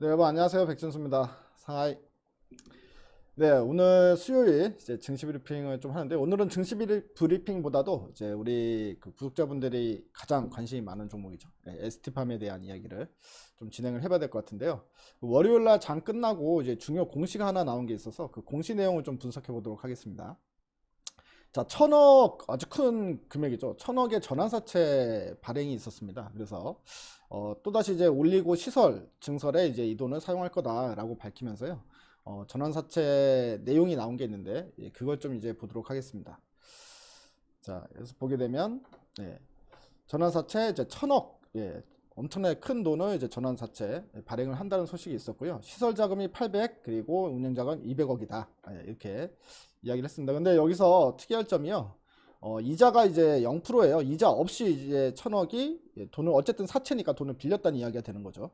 네, 여러분 안녕하세요. 백준수입니다. 상하이. 네, 오늘 수요일 이제 증시 브리핑을 좀 하는데 오늘은 증시 브리- 브리핑보다도 이제 우리 그 구독자분들이 가장 관심이 많은 종목이죠. 네, ST팜에 대한 이야기를 좀 진행을 해봐야 될 것 같은데요. 월요일 날 장 끝나고 이제 중요 공시가 하나 나온 게 있어서 그 공시 내용을 좀 분석해 보도록 하겠습니다. 자, 천억 아주 큰 금액이죠. 천억의 전환사채 발행이 있었습니다. 그래서 어, 또다시 이제 올리고 시설 증설에 이제 이 돈을 사용할 거다라고 밝히면서요. 어, 전환사채 내용이 나온 게 있는데 예, 그걸 좀 이제 보도록 하겠습니다. 자, 여기서 보게 되면 예, 전환사채 이제 천억 예, 엄청나게 큰 돈을 이제 전환 사채 발행을 한다는 소식이 있었고요. 시설 자금이 800 그리고 운영 자금 200억이다 예, 이렇게 이야기를 했습니다. 근데 여기서 특이할 점이요. 어, 이자가 이제 0%예요. 이자 없이 이제 천억이 예, 돈을 어쨌든 사채니까 돈을 빌렸다는 이야기가 되는 거죠.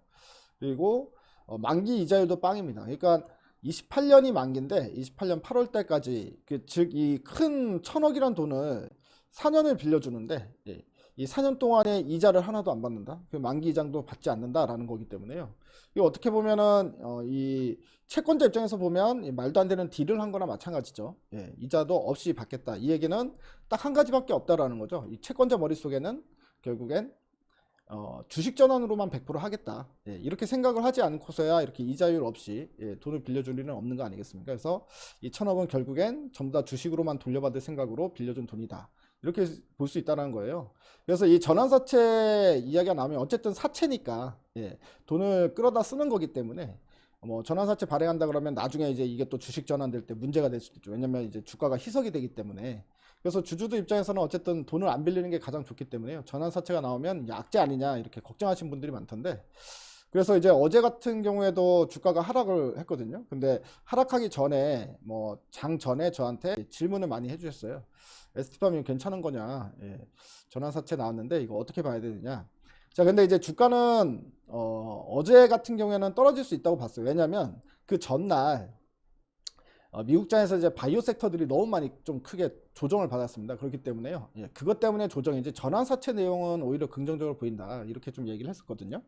그리고 어, 만기 이자율도 빵입니다. 그러니까 28년이 만기인데 28년 8월 달까지 그 즉 이 큰 천억이란 돈을 4년을 빌려주는데 예, 이 4년 동안에 이자를 하나도 안 받는다. 그 만기 이자도 받지 않는다라는 거기 때문에요. 이거 어떻게 보면은 어, 이 채권자 입장에서 보면 이 말도 안 되는 딜을 한 거나 마찬가지죠. 예, 이자도 없이 받겠다. 이 얘기는 딱 한 가지밖에 없다라는 거죠. 이 채권자 머릿속에는 결국엔 어, 주식 전환으로만 100% 하겠다. 예, 이렇게 생각을 하지 않고서야 이렇게 이자율 없이 예, 돈을 빌려줄 일은 없는 거 아니겠습니까? 그래서 이 천억은 결국엔 전부 다 주식으로만 돌려받을 생각으로 빌려준 돈이다. 이렇게 볼 수 있다는 거예요. 그래서 이 전환사채 이야기가 나오면 어쨌든 사채니까 예, 돈을 끌어다 쓰는 거기 때문에 뭐 전환사채 발행한다 그러면 나중에 이제 이게 또 주식 전환될 때 문제가 될 수도 있죠. 왜냐면 이제 주가가 희석이 되기 때문에 그래서 주주들 입장에서는 어쨌든 돈을 안 빌리는 게 가장 좋기 때문에요. 전환사채가 나오면 약재 아니냐 이렇게 걱정하시는 분들이 많던데 그래서 이제 어제 같은 경우에도 주가가 하락을 했거든요. 근데 하락하기 전에 뭐 장 전에 저한테 질문을 많이 해주셨어요. ST팜이 괜찮은 거냐? 예, 전환사채 나왔는데 이거 어떻게 봐야 되느냐? 자, 근데 이제 주가는 어, 어제 같은 경우에는 떨어질 수 있다고 봤어요. 왜냐하면 그 전날 어, 미국장에서 이제 바이오 섹터들이 너무 많이 좀 크게 조정을 받았습니다. 그렇기 때문에요. 예, 그것 때문에 조정이지 전환 사채 내용은 오히려 긍정적으로 보인다. 이렇게 좀 얘기를 했었거든요.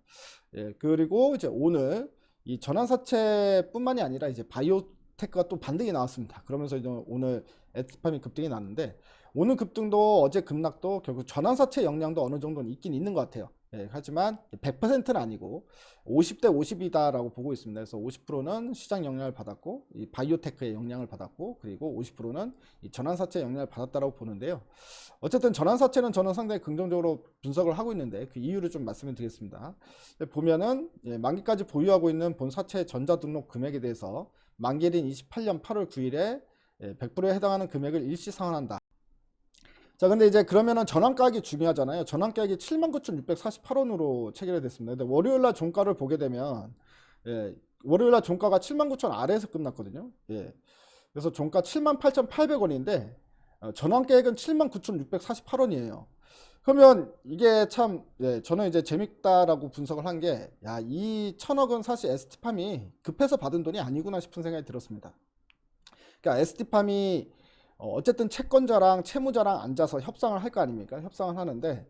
예, 그리고 이제 오늘 이 전환 사채뿐만이 아니라 이제 바이오 테크가 또 반등이 나왔습니다. 그러면서 이제 오늘 에스팜이 급등이 났는데 오늘 급등도 어제 급락도 결국 전환사채 영향도 어느 정도는 있긴 있는 것 같아요. 예, 하지만 100%는 아니고 50대 50이다라고 보고 있습니다. 그래서 50%는 시장 영향을 받았고 이 바이오테크의 영향을 받았고 그리고 50%는 이 전환사채 영향을 받았다라고 보는데요. 어쨌든 전환사채는 저는 상당히 긍정적으로 분석을 하고 있는데 그 이유를 좀 말씀을 드리겠습니다. 보면은 예, 만기까지 보유하고 있는 본 사채 전자 등록 금액에 대해서 만기일인 28년 8월 9일에 100%에 해당하는 금액을 일시 상환한다. 자, 근데 이제 그러면은 전환가액이 중요하잖아요. 전환가액이 79,648원으로 체결됐습니다. 근데 월요일 날 종가를 보게 되면, 예, 월요일 날 종가가 79,000 아래에서 끝났거든요. 예. 그래서 종가 78,800원인데, 어, 전환가액은 79,648원이에요. 그러면 이게 참, 예, 저는 이제 재밌다라고 분석을 한 게, 야, 이 천억은 사실 ST팜이 급해서 받은 돈이 아니구나 싶은 생각이 들었습니다. 그러니까 ST팜이 어, 어쨌든 채권자랑 채무자랑 앉아서 협상을 할 거 아닙니까? 협상을 하는데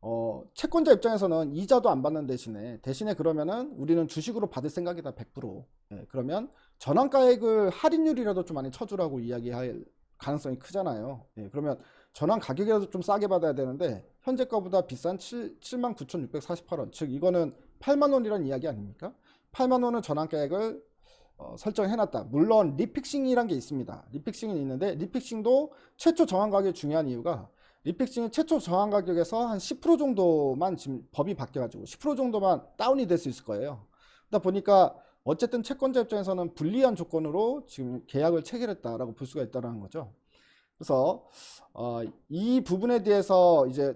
어, 채권자 입장에서는 이자도 안 받는 대신에 대신에 그러면은 우리는 주식으로 받을 생각이다 100%. 예, 그러면 전환가액을 할인율이라도 좀 많이 쳐주라고 이야기할 가능성이 크잖아요. 예, 그러면 전환 가격이라도 좀 싸게 받아야 되는데 현재가보다 비싼 7, 79,648원. 즉 이거는 8만 원이라는 이야기 아닙니까? 8만 원은 전환가액을 어, 설정해놨다. 물론 리픽싱이란 게 있습니다. 리픽싱은 있는데 리픽싱도 최초 정한 가격이 중요한 이유가 리픽싱은 최초 정한 가격에서 한 10% 정도만 지금 법이 바뀌어가지고 10% 정도만 다운이 될 수 있을 거예요. 그러다 보니까 어쨌든 채권자 입장에서는 불리한 조건으로 지금 계약을 체결했다라고 볼 수가 있다는 거죠. 그래서 어, 이 부분에 대해서 이제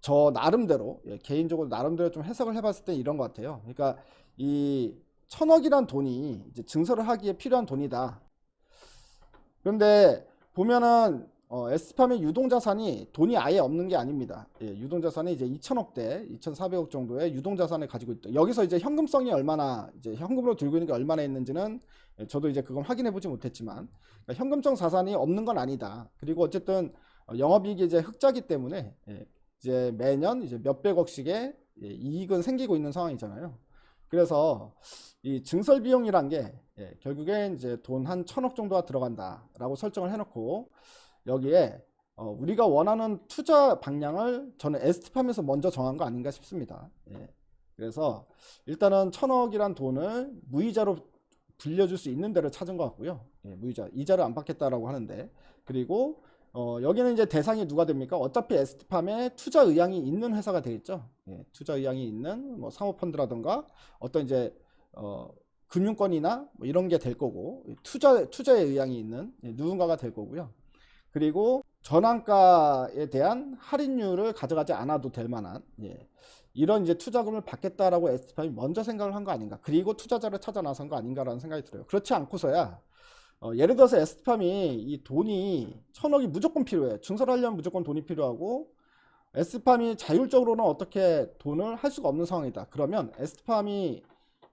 저 나름대로 예, 개인적으로 나름대로 좀 해석을 해봤을 때 이런 것 같아요. 그러니까 이 천억이란 돈이 이제 증설을 하기에 필요한 돈이다. 그런데 보면은 어, 에스팜의 유동자산이 돈이 아예 없는 게 아닙니다. 예, 유동자산이 이제 2천억대, 2,400억 정도의 유동자산을 가지고 있다. 여기서 이제 현금성이 얼마나 이제 현금으로 들고 있는 게 얼마나 있는지는 예, 저도 이제 그건 확인해 보지 못했지만 그러니까 현금성 자산이 없는 건 아니다. 그리고 어쨌든 어, 영업이익이 이제 흑자기 때문에 예, 이제 매년 이제 몇백억씩의 예, 이익은 생기고 있는 상황이잖아요. 그래서 이 증설 비용이란 게 예, 결국에 이제 돈 한 천억 정도가 들어간다라고 설정을 해놓고 여기에 어, 우리가 원하는 투자 방향을 저는 에스티팜에서 먼저 정한 거 아닌가 싶습니다. 예. 그래서 일단은 천억이란 돈을 무이자로 불려줄 수 있는 데를 찾은 것 같고요. 예, 무이자 이자를 안 받겠다라고 하는데 그리고 어, 여기는 이제 대상이 누가 됩니까? 어차피 에스티팜에 투자 의향이 있는 회사가 되겠죠. 예, 투자 의향이 있는 뭐 사모펀드라든가 어떤 이제 어, 금융권이나 뭐 이런 게 될 거고 투자 투자에 의향이 있는 예, 누군가가 될 거고요. 그리고 전환가에 대한 할인율을 가져가지 않아도 될 만한 예, 이런 이제 투자금을 받겠다라고 에스티팜이 먼저 생각을 한 거 아닌가. 그리고 투자자를 찾아 나선 거 아닌가라는 생각이 들어요. 그렇지 않고서야 어, 예를 들어서 에스티팜이 이 돈이 천억이 무조건 필요해. 증설하려면 무조건 돈이 필요하고 에스티팜이 자율적으로는 어떻게 돈을 할 수가 없는 상황이다. 그러면 에스티팜이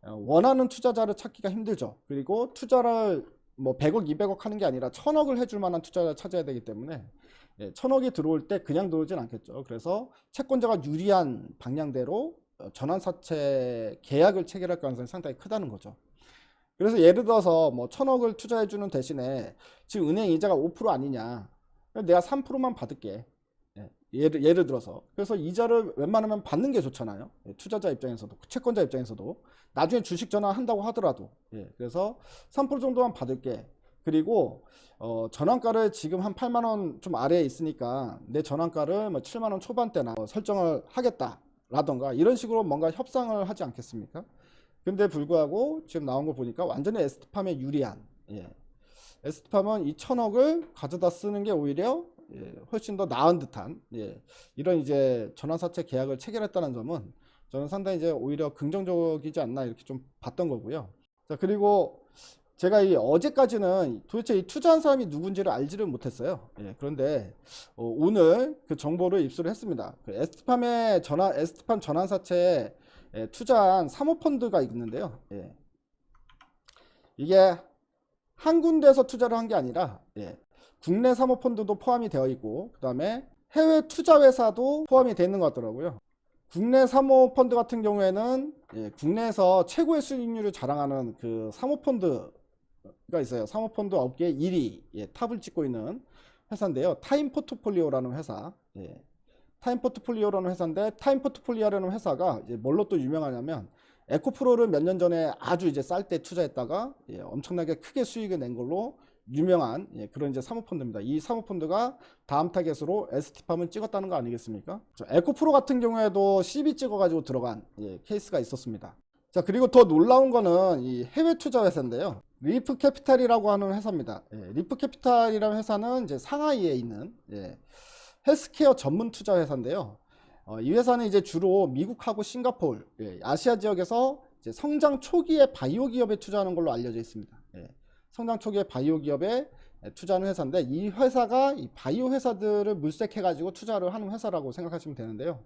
어, 원하는 투자자를 찾기가 힘들죠. 그리고 투자를 뭐 100억, 200억 하는 게 아니라 천억을 해줄 만한 투자자를 찾아야 되기 때문에 예, 천억이 들어올 때 그냥 들어오진 않겠죠. 그래서 채권자가 유리한 방향대로 어, 전환사채 계약을 체결할 가능성이 상당히 크다는 거죠. 그래서 예를 들어서 뭐 천억을 투자해 주는 대신에 지금 은행 이자가 5% 아니냐. 내가 3%만 받을게. 예, 예를, 예를 들어서. 그래서 이자를 웬만하면 받는 게 좋잖아요. 예, 투자자 입장에서도, 채권자 입장에서도. 나중에 주식 전환한다고 하더라도. 예, 그래서 3% 정도만 받을게. 그리고 어, 전환가를 지금 한 8만 원 좀 아래에 있으니까 내 전환가를 뭐 7만 원 초반대나 뭐 설정을 하겠다 라던가 이런 식으로 뭔가 협상을 하지 않겠습니까? 근데 불구하고 지금 나온 거 보니까 완전히 에스트팜에 유리한 예. 에스트팜은 이 천억을 가져다 쓰는 게 오히려 예, 훨씬 더 나은 듯한 예, 이런 이제 전환사채 계약을 체결했다는 점은 저는 상당히 이제 오히려 긍정적이지 않나 이렇게 좀 봤던 거고요. 자 그리고 제가 이 어제까지는 도대체 이 투자한 사람이 누군지를 알지를 못했어요. 예, 그런데 어, 오늘 그 정보를 입수를 했습니다. 그 에스트팜의 전환 에스트팜 전환사채에 예, 투자한 사모펀드가 있는데요. 예. 이게 한 군데에서 투자를 한 게 아니라 예, 국내 사모펀드도 포함이 되어 있고 그 다음에 해외 투자 회사도 포함이 되어 있는 것 같더라고요. 국내 사모펀드 같은 경우에는 예, 국내에서 최고의 수익률을 자랑하는 그 사모펀드가 있어요. 사모펀드 업계 1위 예, 탑을 찍고 있는 회사인데요. 타임 포트폴리오라는 회사. 예, 타임 포트폴리오라는 회사인데 타임 포트폴리오라는 회사가 이제 뭘로 또 유명하냐면 에코프로를 몇 년 전에 아주 이제 쌀 때 투자했다가 예, 엄청나게 크게 수익을 낸 걸로 유명한 예, 그런 이제 사모펀드입니다. 이 사모펀드가 다음 타겟으로 ST팜을 찍었다는 거 아니겠습니까? 저 에코프로 같은 경우에도 CB 찍어가지고 들어간 예, 케이스가 있었습니다. 자 그리고 더 놀라운 거는 이 해외 투자 회사인데요. 리프 캐피탈이라고 하는 회사입니다. 예, 리프 캐피탈이라는 회사는 이제 상하이에 있는 예, 헬스케어 전문 투자 회사인데요. 어, 이 회사는 이제 주로 미국하고 싱가포르, 예, 아시아 지역에서 성장 초기의 바이오 기업에 투자하는 걸로 알려져 있습니다. 예, 성장 초기의 바이오 기업에 투자하는 회사인데 이 회사가 이 바이오 회사들을 물색해 가지고 투자를 하는 회사라고 생각하시면 되는데요.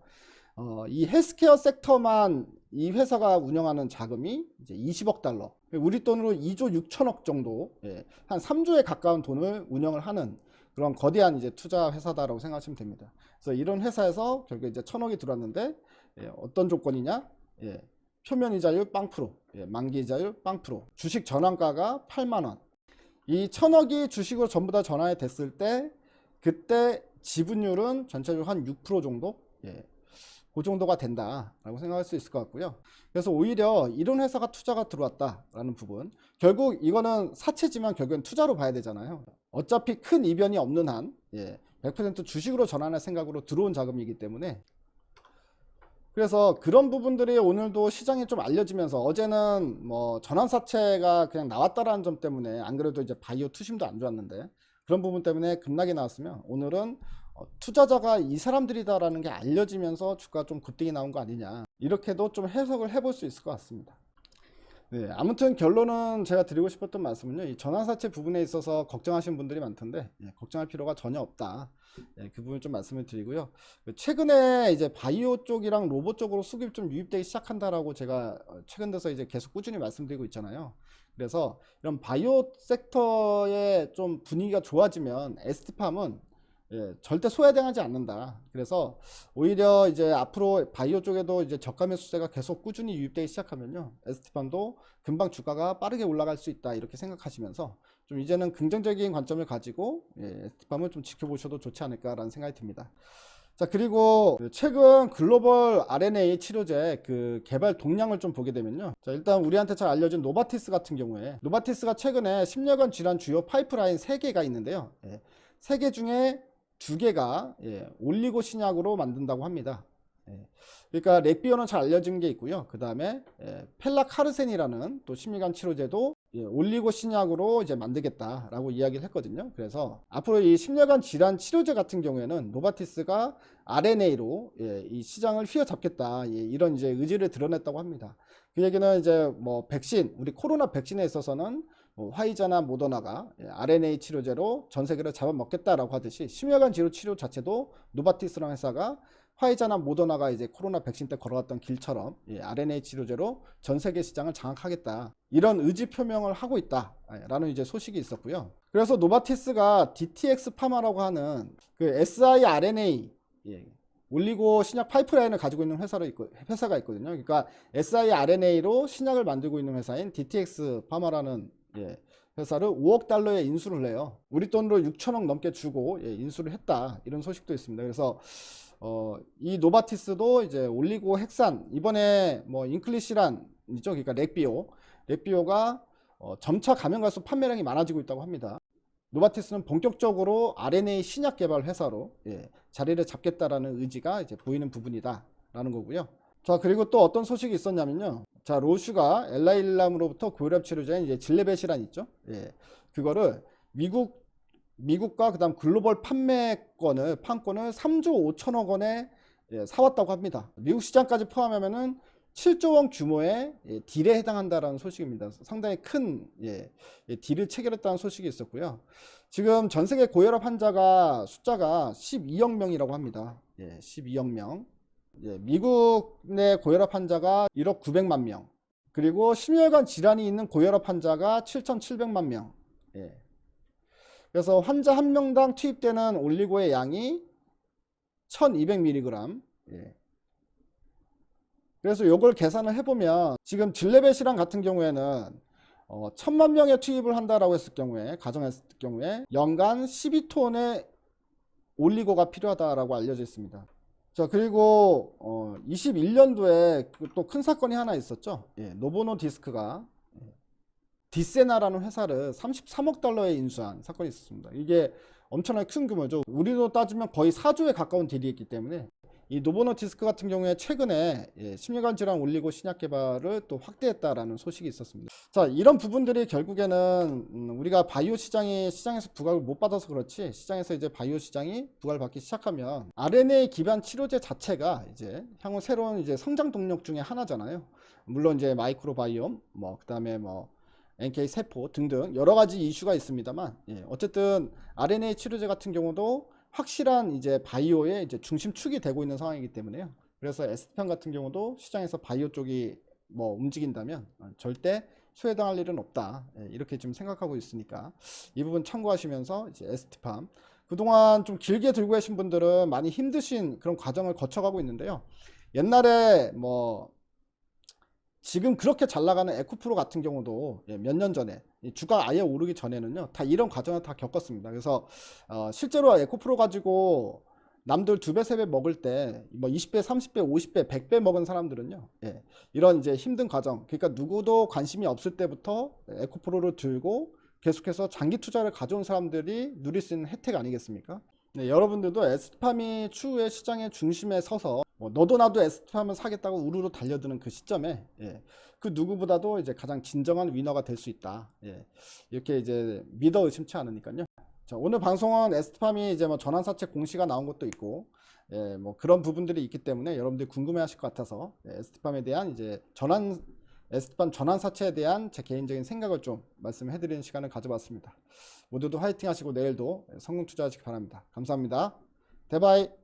어, 이 헬스케어 섹터만 이 회사가 운영하는 자금이 이제 20억 달러, 우리 돈으로 2조 6천억 정도, 예, 한 3조에 가까운 돈을 운영을 하는 그런 거대한 이제 투자 회사다라고 생각하시면 됩니다. 그래서 이런 회사에서 결국 이제 천억이 들어왔는데 예, 어떤 조건이냐? 예, 표면 이자율 빵 프로, 예, 만기 이자율 빵 프로, 주식 전환가가 8만 원. 이 천억이 주식으로 전부 다 전환이 됐을 때 그때 지분율은 전체적으로 한 6% 정도, 예, 그 정도가 된다라고 생각할 수 있을 것 같고요. 그래서 오히려 이런 회사가 투자가 들어왔다라는 부분, 결국 이거는 사채지만 결국엔 투자로 봐야 되잖아요. 어차피 큰 이변이 없는 한, 예, 100% 주식으로 전환할 생각으로 들어온 자금이기 때문에 그래서 그런 부분들이 오늘도 시장에 좀 알려지면서 어제는 뭐 전환사채가 그냥 나왔다라는 점 때문에 안 그래도 이제 바이오 투심도 안 좋았는데 그런 부분 때문에 급락이 나왔으면 오늘은 어, 투자자가 이 사람들이다라는 게 알려지면서 주가 좀 급등이 나온 거 아니냐 이렇게도 좀 해석을 해볼 수 있을 것 같습니다. 네, 아무튼 결론은 제가 드리고 싶었던 말씀은요, 이 전환사채 부분에 있어서 걱정하시는 분들이 많던데, 예, 걱정할 필요가 전혀 없다. 예, 그 부분 좀 말씀을 드리고요. 최근에 이제 바이오 쪽이랑 로봇 쪽으로 수급이 좀 유입되기 시작한다라고 제가 어, 최근 들어서 이제 계속 꾸준히 말씀드리고 있잖아요. 그래서 이런 바이오 섹터의 좀 분위기가 좋아지면 에스티팜은 예, 절대 소외당하지 않는다. 그래서 오히려 이제 앞으로 바이오 쪽에도 이제 저가 매수세가 계속 꾸준히 유입되기 시작하면요. ST팜도 금방 주가가 빠르게 올라갈 수 있다. 이렇게 생각하시면서 좀 이제는 긍정적인 관점을 가지고 예, ST팜을 좀 지켜보셔도 좋지 않을까라는 생각이 듭니다. 자, 그리고 그 최근 글로벌 RNA 치료제 그 개발 동향을 좀 보게 되면요. 자, 일단 우리한테 잘 알려진 노바티스 같은 경우에 노바티스가 최근에 심혈관 질환 주요 파이프라인 3개가 있는데요. 예, 3개 중에 2개가 예, 올리고 신약으로 만든다고 합니다. 예, 그러니까 렉비오는 잘 알려진 게 있고요. 그 다음에 예, 펠라카르센이라는 또 심혈관 치료제도 예, 올리고 신약으로 이제 만들겠다라고 이야기를 했거든요. 그래서 앞으로 이 심혈관 질환 치료제 같은 경우에는 노바티스가 RNA로 예, 이 시장을 휘어잡겠다 예, 이런 이제 의지를 드러냈다고 합니다. 그 얘기는 이제 뭐 백신 우리 코로나 백신에 있어서는 뭐 화이자나 모더나가 예, RNA 치료제로 전 세계를 잡아먹겠다라고 하듯이 심혈관 질환 치료 자체도 노바티스라는 회사가 화이자나 모더나가 이제 코로나 백신 때 걸어갔던 길처럼 예, RNA 치료제로 전 세계 시장을 장악하겠다 이런 의지 표명을 하고 있다라는 이제 소식이 있었고요. 그래서 노바티스가 DTX 파마라고 하는 그 siRNA 예, 올리고 신약 파이프라인을 가지고 있는 회사로 있고, 회사가 있거든요. 그러니까 siRNA로 신약을 만들고 있는 회사인 DTX 파마라는 예, 회사를 5억 달러에 인수를 해요. 우리 돈으로 6천억 넘게 주고 예, 인수를 했다. 이런 소식도 있습니다. 그래서 어, 이 노바티스도 이제 올리고 핵산 이번에 뭐 인클리시란 있죠. 그러니까 렉비오, 렉비오가 어, 점차 가면 갈수록 판매량이 많아지고 있다고 합니다. 노바티스는 본격적으로 RNA 신약 개발 회사로 예, 자리를 잡겠다라는 의지가 이제 보이는 부분이다라는 거고요. 자 그리고 또 어떤 소식이 있었냐면요. 자 로슈가 엘라일람으로부터 고혈압 치료제인 이제 질레벳이란 있죠. 예, 그거를 미국 미국과 그다음 글로벌 판매권을 판권을 3조 5천억 원에 예, 사왔다고 합니다. 미국 시장까지 포함하면은 7조 원 규모의 예, 딜에 해당한다라는 소식입니다. 상당히 큰 예, 예, 딜을 체결했다는 소식이 있었고요. 지금 전 세계 고혈압 환자가 숫자가 12억 명이라고 합니다. 예, 12억 명. 예, 미국 내 고혈압 환자가 1억 900만 명. 그리고 심혈관 질환이 있는 고혈압 환자가 7,700만 명. 예. 그래서 환자 한 명당 투입되는 올리고의 양이 1200mg. 예. 그래서 이걸 계산을 해보면 지금 질레벳이랑 같은 경우에는 어, 천만 명의 투입을 한다라고 했을 경우에 가정했을 경우에 연간 12톤의 올리고가 필요하다라고 알려져 있습니다. 자 그리고 어, 21년도에 또 큰 사건이 하나 있었죠. 예, 노보노 디스크가 예, 디세나라는 회사를 33억 달러에 인수한 사건이 있었습니다. 이게 엄청나게 큰 규모죠. 우리로 따지면 거의 4조에 가까운 딜이었기 때문에 이 노보노티스크 같은 경우에 최근에 예, 심혈관 질환 올리고 신약 개발을 또 확대했다라는 소식이 있었습니다. 자, 이런 부분들이 결국에는 음, 우리가 바이오 시장이 시장에서 부각을 못 받아서 그렇지 시장에서 이제 바이오 시장이 부각을 받기 시작하면 RNA 기반 치료제 자체가 이제 향후 새로운 이제 성장 동력 중에 하나잖아요. 물론 이제 마이크로 바이옴, 뭐 그다음에 뭐 NK 세포 등등 여러 가지 이슈가 있습니다만 예, 어쨌든 RNA 치료제 같은 경우도 확실한 이제 바이오의 이제 중심축이 되고 있는 상황이기 때문에요. 그래서 에스트판 같은 경우도 시장에서 바이오 쪽이 뭐 움직인다면 절대 소외당할 일은 없다. 예, 이렇게 좀 생각하고 있으니까 이 부분 참고하시면서 이제 에스트팜 그동안 좀 길게 들고 계신 분들은 많이 힘드신 그런 과정을 거쳐가고 있는데요. 옛날에 뭐 지금 그렇게 잘 나가는 에코프로 같은 경우도 예, 몇년 전에 이 주가 아예 오르기 전에는요 다 이런 과정을 다 겪었습니다. 그래서 어, 실제로 에코프로 가지고 남들 두 배, 세 배 먹을 때 뭐 20배, 30배, 50배, 100배 먹은 사람들은요. 예, 이런 이제 힘든 과정. 그러니까 누구도 관심이 없을 때부터 에코프로를 들고 계속해서 장기 투자를 가져온 사람들이 누릴 수 있는 혜택 아니겠습니까? 네, 여러분들도 에스팜이 추후에 시장의 중심에 서서 뭐 너도 나도 에스팜을 사겠다고 우르르 달려드는 그 시점에 예, 그 누구보다도 이제 가장 진정한 위너가 될 수 있다. 예, 이렇게 이제 믿어 의심치 않으니까요. 자, 오늘 방송은 에스팜이 이제 뭐 전환사채 공시가 나온 것도 있고, 예, 뭐 그런 부분들이 있기 때문에 여러분들이 궁금해 하실 것 같아서 예, 에스팜에 대한 이제 전환, 에스팜 전환사채에 대한 제 개인적인 생각을 좀 말씀해 드리는 시간을 가져봤습니다. 모두도 화이팅 하시고 내일도 성공 투자하시기 바랍니다. 감사합니다. 대바이!